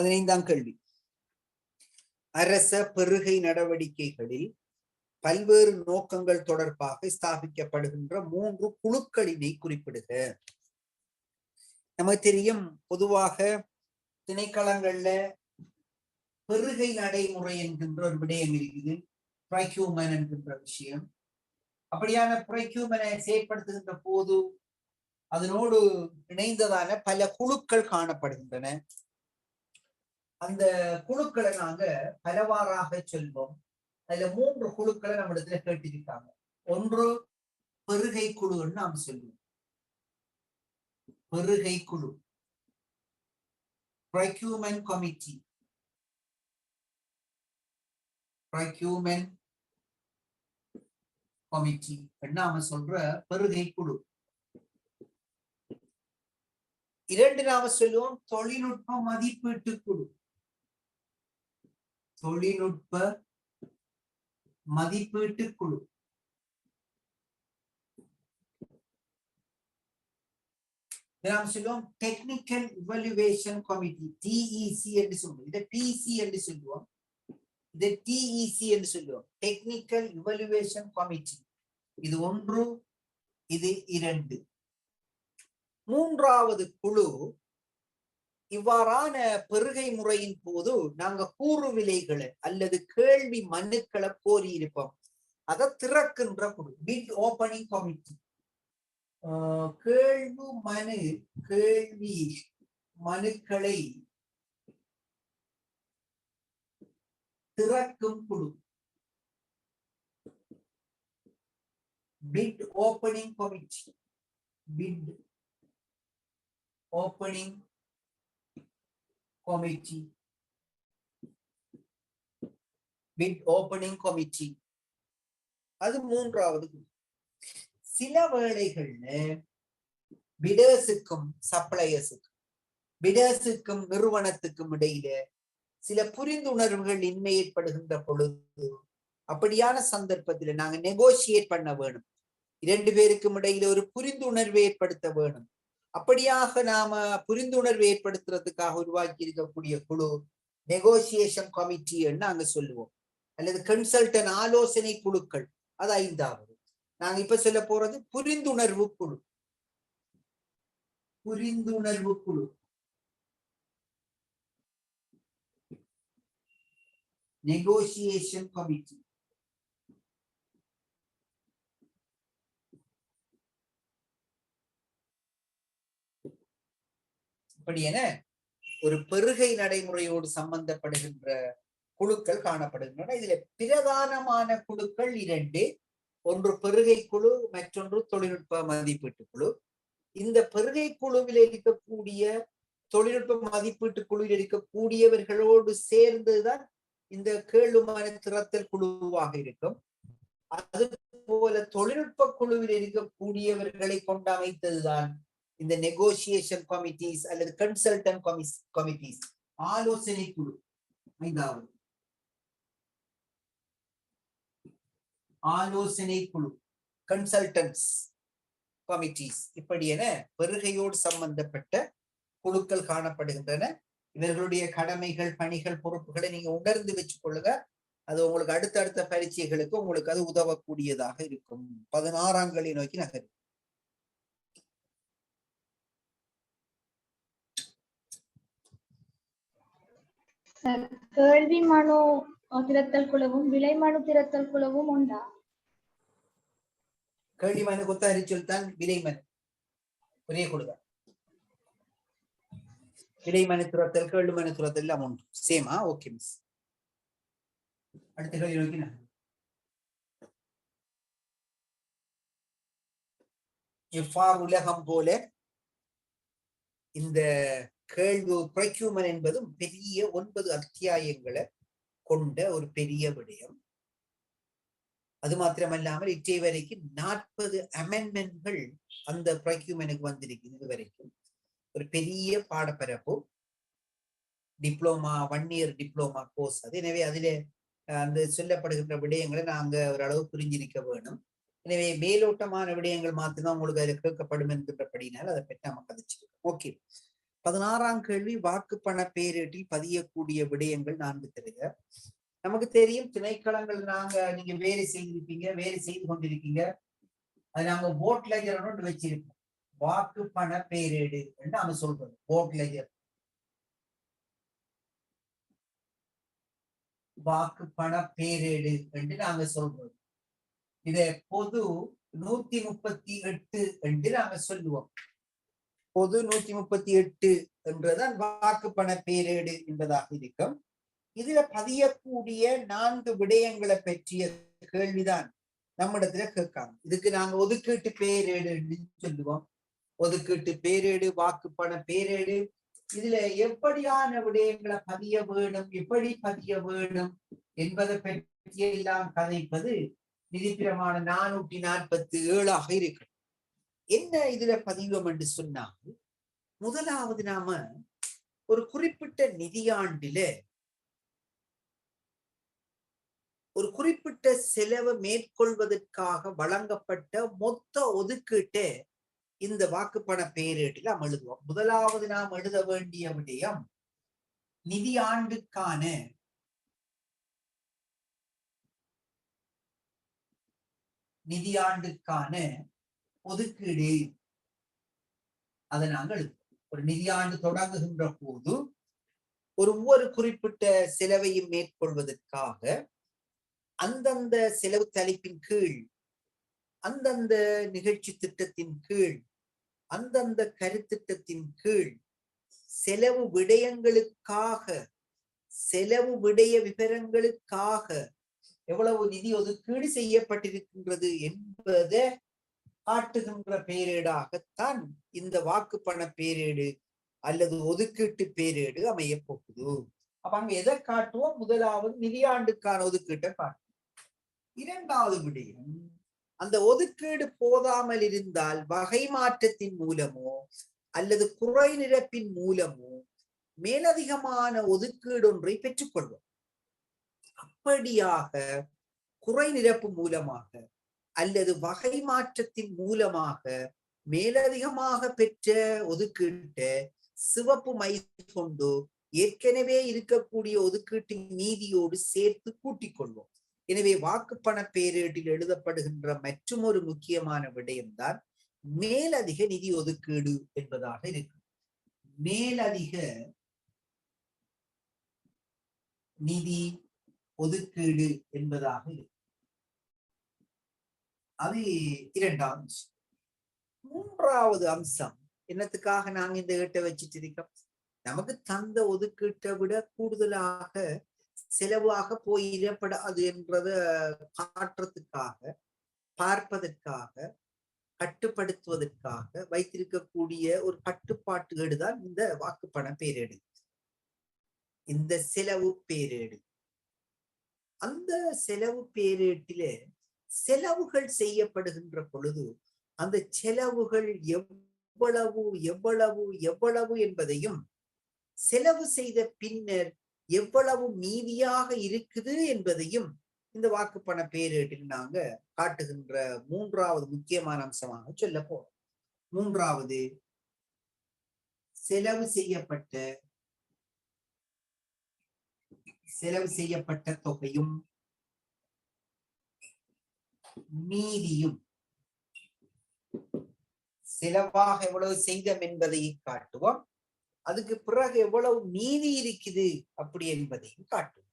பதினைந்தாம் கேள்வி. அரச பெருகை நடவடிக்கைகளில் பல்வேறு நோக்கங்கள் தொடர்பாக ஸ்தாபிக்கப்படுகின்ற மூன்று குழுக்களினை குறிப்பிடுக. நமக்கு தெரியும் பொதுவாக திணைக்களங்கள்ல பெருகை நடைமுறை என்கின்ற ஒரு விடயம் இருக்குது. ப்ரைக்யூமன் என்கின்ற விஷயம். அப்படியான ப்ரைக்யூமனை செயற்படுத்துகின்ற போது அதனோடு இணைந்ததான பல குழுக்கள் காணப்படுகின்றன. அந்த குழுக்களை நாங்க பலவாறாக சொல்வோம். அதுல மூன்று குழுக்களை நம்ம இடத்துல கேட்டிருக்காங்க. ஒன்று பெருகை குழுன்னு நாம் சொல்லுவோம். பெருகை குழு. ப்ரைக்யூமன் கமிட்டி ப்ரைக்யூமன் கமிட்டி நாம சொல்ற பெருகை குழு. இரண்டு நாம சொல்லுவோம் தொழில்நுட்ப மதிப்பீட்டு குழு. தொழில்நுட்ப மதிப்பீட்டு குழு. நாம் சொல்லுவோம் டெக்னிக்கல் இவல்யூவேஷன் கமிட்டி டிஇசி என்று சொல்லுவோம் இதை டிசி என்று சொல்லுவோம் இது டிஇசி என்று சொல்லுவோம் டெக்னிக்கல் இவல்யூவேஷன் கமிட்டி இது ஒன்று இது இரண்டு. மூன்றாவது குழு இவ்வாறான பெருகை முறையின் போது நாங்க கூறு விலைகளை அல்லது கேள்வி மனுக்களை கோரி இருப்போம் அதை திறக்கின்ற குழு பிட் ஓபனிங் கமிட்டி கேள்வி மனு கேள்வி மனுக்களை திறக்கும் குழு. Bid opening committee bid opening committee. Bid opening committee. அது மூன்றாவது சில வேளைகள்ல பிடர்ஸுக்கும் சப்ளையர்ஸுக்கும் பிடர்ஸுக்கும் நிறுவனத்துக்கும் இடையில சில புரிந்துணர்வுகள் இன்மை ஏற்படுகின்ற பொழுது அப்படியான சந்தர்ப்பத்தில் நாங்க நெகோசியேட் பண்ண வேணும். இரண்டு பேருக்கும் இடையில ஒரு புரிந்துணர்வை ஏற்படுத்த வேணும். அப்படியாக நாம புரிந்துணர்வு ஏற்படுத்துறதுக்காக உருவாக்கி இருக்கக்கூடிய குழு நெகோசியேஷன் கமிட்டின்னு நாங்க சொல்லுவோம். அல்லது கன்சல்டன் ஆலோசனை குழுக்கள் அது ஐந்தாவது. நாங்க இப்ப சொல்ல போறது புரிந்துணர்வு குழு. புரிந்துணர்வு குழு. நெகோசியேஷன் கமிட்டி இப்படி என ஒரு பெருகை நடைமுறையோடு சம்பந்தப்படுகின்ற குழுக்கள் காணப்படுகின்றன. இதுல பிரதானமான குழுக்கள் இரண்டு. ஒன்று பெருகை குழு மற்றொன்று தொழில்நுட்ப மதிப்பீட்டு குழு. இந்த பெருகை குழுவில் இருக்கக்கூடிய தொழில்நுட்ப மதிப்பீட்டு குழுவில் இருக்கக்கூடியவர்களோடு சேர்ந்துதான் இந்த கேளுமான திறத்தல் குழுவாக இருக்கும். அது போல தொழில்நுட்ப குழுவில் இருக்கக்கூடியவர்களை கொண்டு அமைத்ததுதான் இந்த நெகோசியேஷன் கமிட்டிஸ் அல்லது கன்சல்டன் கமிட்டிஸ் ஆலோசனை குழு. ஐந்தாவது. ஆலோசனை குழு. கன்சல்டன்ஸ் கமிட்டிஸ் இப்படி என பெருகையோடு சம்பந்தப்பட்ட குழுக்கள் காணப்படுகின்றன. இவர்களுடைய கடமைகள் பணிகள் பொறுப்புகளை நீங்க உணர்ந்து வச்சுக்கொள்ளுங்க. அது உங்களுக்கு அடுத்தடுத்த பரீட்சைகளுக்கு உங்களுக்கு அது உதவக்கூடியதாக இருக்கும். பதினாறாங்களை நோக்கி நகரும். கேள்வி மனு திரத்தல் குழுவும் விலை மனு திரத்தல் குழுவும் உண்டா? கேள்வி மனு கொத்தாரி சொல்தான் விலை மனு. ஒரே குழுதான் விலை மனு துரத்தல் கேள்வி மனு துரத்தல் எல்லாம் உண்டு. சேமா ஓகே மிஸ் அடுத்த கேள்வி நோக்கினா நான். உலகம் போல இந்த கேள்வி பிரக்யூமன் என்பதும் பெரிய ஒன்பது அத்தியாயங்களை கொண்ட ஒரு பெரிய விடயம். அது மாத்திரமல்லாமல் இச்சை வரைக்கும் நாற்பது அமெண்ட்மெண்ட்கள் அந்த பிரக்யூமனுக்கு வந்திருக்கு இது வரைக்கும் ஒரு பெரிய பாடப்பரப்பு diploma one year diploma course அது. எனவே அதில் அந்த சொல்லப்படுகின்ற விடயங்களை நாங்க ஓரளவு புரிஞ்சிருக்க வேணும். எனவே மேலோட்டமான விடயங்கள் மாத்திரம் உங்களுக்கு அதில் கேட்கப்படும் என்கின்றபடினால் அதை பற்றி நம்ம கதைச்சிருக்கோம். ஓகே பதினாறாம் கேள்வி வாக்கு பண பேரீட்டில் பதியக்கூடிய விடயங்கள் நான்கு தருக நமக்கு தெரியும் திணைக்களங்கள் நாங்க நீங்க வேலை செய்திருப்பீங்க வேலை செய்து கொண்டிருக்கீங்க. அது நாங்க போட் லெஜர் ஒன்று வச்சிருக்கோம். வாக்கு பண பேரேடு என்று சொல்றோம் போட் லெஜர் வாக்கு பண பேரேடு என்று நாங்க சொல்றோம். இத பொது நூத்தி முப்பத்தி எட்டு என்று நாங்க சொல்லுவோம். பொது நூத்தி முப்பத்தி எட்டு என்றுதான் வாக்கு பண பேரேடு என்பதாக இருக்கும். இதுல பதியக்கூடிய நான்கு விடயங்களை பற்றிய கேள்விதான் நம்மிடத்துல கேட்காங்க. இதுக்கு நாங்க ஒதுக்கீட்டு பேரேடு சொல்லுவோம். ஒதுக்கீட்டு பேரேடு வாக்கு பண பேரேடு இதுல எப்படியான விடயங்களை பதிய வேணும் எப்படி பதிய வேணும் என்பதை பற்றி எல்லாம் கதைப்பது நிதிப்பிரமான நானூற்றி நாற்பத்தி ஏழாக இருக்கு என்ன இதுல பதிவோம் என்று சொன்னால் முதலாவது நாம ஒரு குறிப்பிட்ட நிதியாண்டில ஒரு குறிப்பிட்ட செலவு மேற்கொள்வதற்காக வழங்கப்பட்ட மொத்த ஒதுக்கீட்டை இந்த வாக்குப்பண பேரேட்டில் நாம் எழுதுவோம். முதலாவது நாம் எழுத வேண்டிய விடயம் நிதியாண்டுக்கான நிதியாண்டுக்கான ஒதுக்கீடு. அதை நாங்கள் ஒரு நிதியாண்டு தொடங்குகின்ற போது ஒரு ஒவ்வொரு குறிப்பிட்ட செலவையும் மேற்கொள்வதற்காக அந்தந்த செலவு தலைப்பின் கீழ் அந்தந்த நிகழ்ச்சி திட்டத்தின் கீழ் அந்தந்த கருத்திட்டத்தின் கீழ் செலவு விடயங்களுக்காக செலவு விடய விவரங்களுக்காக எவ்வளவு நிதி ஒதுக்கீடு செய்யப்பட்டிருக்கின்றது என்பதை காட்டுகின்ற பேரேடாகத்தான் இந்த வாக்கு பண பேரேடு அல்லது ஒதுக்கீட்டு பேரேடு அமைய போகுது. அப்ப அங்க எதை காட்டுவோம்? முதலாவது நிதியாண்டுக்கான ஒதுக்கீட்டை காட்டுவோம். இரண்டாவது விடயம் அந்த ஒதுக்கீடு போதாமல் இருந்தால் வகை மாற்றத்தின் மூலமோ அல்லது குறை நிரப்பின் மூலமோ மேலதிகமான ஒதுக்கீடு ஒன்றை பெற்றுக்கொள்வோம் அப்படியாக குறை நிரப்பு மூலமாக அல்லது வகை மாற்றத்தின் மூலமாக மேலதிகமாக பெற்ற ஒதுக்கீட்டை சிவப்பு மை கொண்டு ஏற்கனவே இருக்கக்கூடிய ஒதுக்கீட்டின் நீதியோடு சேர்த்து கூட்டிக் கொள்வோம். எனவே வாக்குப்பண பேரேட்டில் எழுதப்படுகின்ற மற்றும் ஒரு முக்கியமான விடயம்தான் மேலதிக நிதி ஒதுக்கீடு என்பதாக இருக்கு மேலதிக நிதி ஒதுக்கீடு என்பதாக இருக்கு அது இரண்டாம் அம்சம். மூன்றாவது அம்சம் என்னத்துக்காக நாங்க இந்த ஏட்டை வச்சுட்டு இருக்கோம்? நமக்கு தந்த ஒதுக்கீட்டை விட கூடுதலாக செலவாக போயிடப்படாது என்றத காட்டுறதுக்காக பார்ப்பதற்காக கட்டுப்படுத்துவதற்காக வைத்திருக்கக்கூடிய ஒரு கட்டுப்பாட்டு தான் இந்த வாக்குப்பண பேரேடு. இந்த செலவு பேரேடு. அந்த செலவு பேரேட்டில செலவுகள் செய்யப்படுகின்ற பொழுது அந்த செலவுகள் எவ்வளவு எவ்வளவு எவ்வளவு என்பதையும் செலவு செய்த பின்னர் எவ்வளவு மீதியாக இருக்குது என்பதையும் இந்த வாக்குப்பண பேரேட்டில் நாங்க காட்டுகின்ற மூன்றாவது முக்கியமான அம்சமாக சொல்ல போறோம் மூன்றாவது செலவு செய்யப்பட்ட செலவு செய்யப்பட்ட தொகையும் மீதியும் செலவாக எவ்வளவு செய்தம் என்பதை காட்டுவோம். அதுக்கு பிறகு எவ்வளவு மீதி இருக்குது அப்படி என்பதையும் காட்டுவோம்.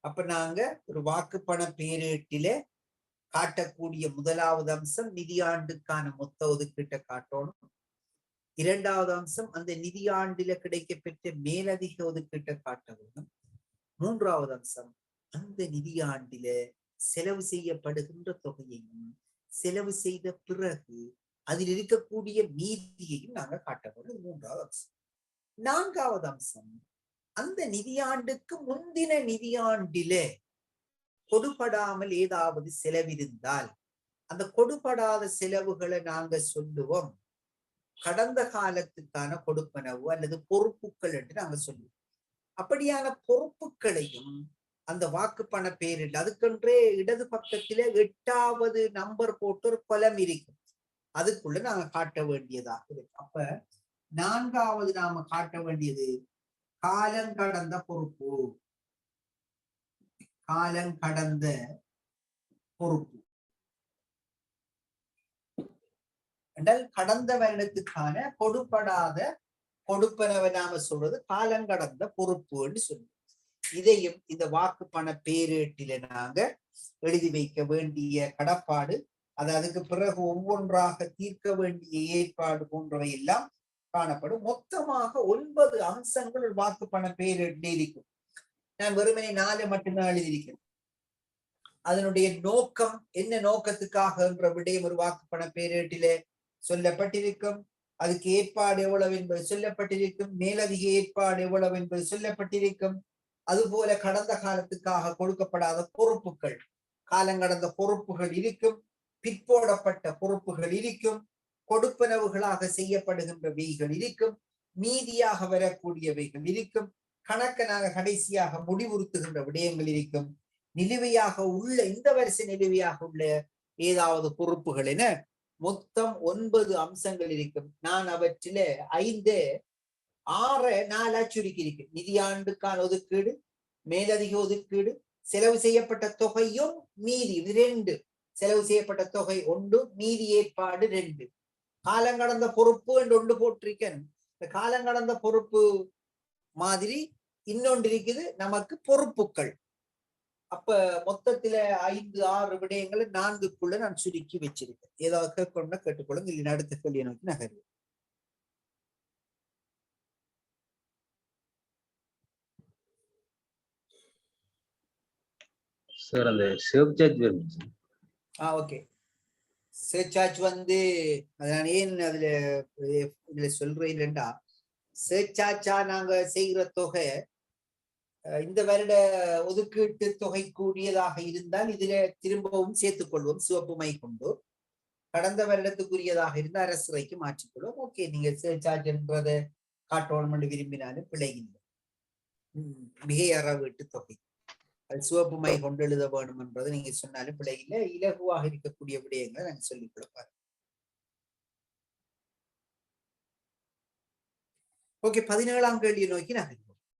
அப்ப நாங்க ஒரு வாக்குப்பண பேரேட்டில காட்டக்கூடிய முதலாவது அம்சம் நிதியாண்டுக்கான மொத்த ஒதுக்கீட்டை காட்டணும். இரண்டாவது அம்சம் அந்த நிதியாண்டில கிடைக்கப்பெற்ற மேலதிக ஒதுக்கீட்டை காட்ட வேண்டும். மூன்றாவது அம்சம் அந்த நிதியாண்டில செலவு செய்யப்படுகின்ற தொகையையும் செலவு செய்த பிறகு அதில் இருக்கக்கூடிய நீதியையும் நாங்க காட்டப்படுறது மூன்றாவது அம்சம். நான்காவது அம்சம் அந்த நிதியாண்டுக்கு முந்தின நிதியாண்டிலே கொடுபடாமல் ஏதாவது செலவிருந்தால் அந்த கொடுபடாத செலவுகளை நாங்க சொல்லுவோம். கடந்த காலத்துக்கான கொடுப்பனவு அல்லது பொறுப்புகள் என்று நாங்க சொல்லுவோம். அப்படியான பொறுப்புகளையும் அந்த வாக்குப்பண பேரில் அதுக்கென்றே இடது பக்கத்திலே எட்டாவது நம்பர் போட்டு ஒரு கொலம் இருக்கும். அதுக்குள்ள நாங்க காட்ட வேண்டியதாக இருக்கு. அப்ப நான்காவது நாம காட்ட வேண்டியது காலங்கடந்த பொறுப்பு. காலங்கடந்த பொறுப்பு. என்றால் கடந்த வருடத்துக்கான கொடுப்படாத கொடுப்பனவை நாம சொல்றது காலங்கடந்த பொறுப்புன்னு சொல்லுவோம் இதையும் இந்த வாக்கு பண பேரேட்டில நாங்க எழுதி வைக்க வேண்டிய கடப்பாடு அது அதுக்கு பிறகு ஒவ்வொன்றாக தீர்க்க வேண்டிய ஏற்பாடு போன்றவை எல்லாம் காணப்படும். மொத்தமாக ஒன்பது அம்சங்கள் வாக்கு பண பேரேட்டில் இருக்கும். நான் வெறுமனே நாலு மட்டும்தான் எழுதியிருக்கிறேன். அதனுடைய நோக்கம் என்ன நோக்கத்துக்காக என்ற விடயம் ஒரு வாக்கு பண பேரேட்டிலே சொல்லப்பட்டிருக்கும். அதுக்கு ஏற்பாடு எவ்வளவு என்பது சொல்லப்பட்டிருக்கும். மேலதிக ஏற்பாடு எவ்வளவு என்பது சொல்லப்பட்டிருக்கும். அதுபோல கடந்த காலத்துக்காக கொடுக்கப்படாத பொறுப்புகள். காலங்கடந்த பொறுப்புகள் இருக்கும் பிற்போடப்பட்ட பொறுப்புகள் இருக்கும் கொடுப்பனவுகளாக செய்யப்படுகின்ற செய்யப்படுகின்றவைகள் இருக்கும் மீதியாக வரக்கூடியவைகள் இருக்கும் கணக்கனாக கடைசியாக முடிவுறுத்துகின்ற விடயங்கள் இருக்கும் நிலுவையாக உள்ள இந்த வருஷ நிலுவையாக உள்ள ஏதாவது பொறுப்புகள் என மொத்தம் ஒன்பது அம்சங்கள் இருக்கும் நான் அவற்றில ஐந்து ஆறு நாலா சுருக்கி இருக்கு. நிதியாண்டுக்கான ஒதுக்கீடு மேலதிக ஒதுக்கீடு செலவு செய்யப்பட்ட தொகையும் மீதி இது ரெண்டு. செலவு செய்யப்பட்ட தொகை ஒன்று மீதி ஏற்பாடு ரெண்டு. காலங்கடந்த பொறுப்பு என்று ஒன்று போட்டிருக்கேன். இந்த காலங்கடந்த பொறுப்பு மாதிரி இன்னொன்று இருக்குது நமக்கு பொறுப்புகள் அப்ப மொத்தத்துல ஐந்து ஆறு விடயங்களை நான்குக்குள்ள நான் சுருக்கி வச்சிருக்கேன். ஏதாவது கேட்கணும்னா கேட்டுக்கொள்ளுங்க இல்லை அடுத்த கேள்வியை நோக்கி நகரு சார் அந்த சேவ் சார்ஜ் வேணும் ஆ ஓகே. சர்ச்சார்ஜ் வந்து அது நான் ஏன் அதுல இதில் சொல்கிறேன் இல்லைண்டா சேவ் சர்ச்சார்ஜா நாங்கள் செய்கிற தொகை இந்த வருட ஒதுக்கீட்டு தொகை கூடியதாக இருந்தால் இதுல திரும்பவும் சேர்த்துக்கொள்வோம் சிவப்பு மை கொண்டு. கடந்த வருடத்துக்குரியதாக இருந்தால் அரசுரைக்கு மாற்றிக்கொள்வோம் ஓகே நீங்க சார்ஜ் என்றதை காட்டணும் என்று விரும்பினாலும் பிழை இல்லை உம் மிகையற தொகை. அது சிவப்பு மை கொண்டு எழுத வேணும் என்றது நீங்க சொன்னாலும் பிழை இல்லை. இலகுவாக இருக்கக்கூடிய விடயங்களை நாங்க சொல்லிக் கொடுப்பாரு ஓகே பதினேழாம் கேள்வியை நோக்கி நகர்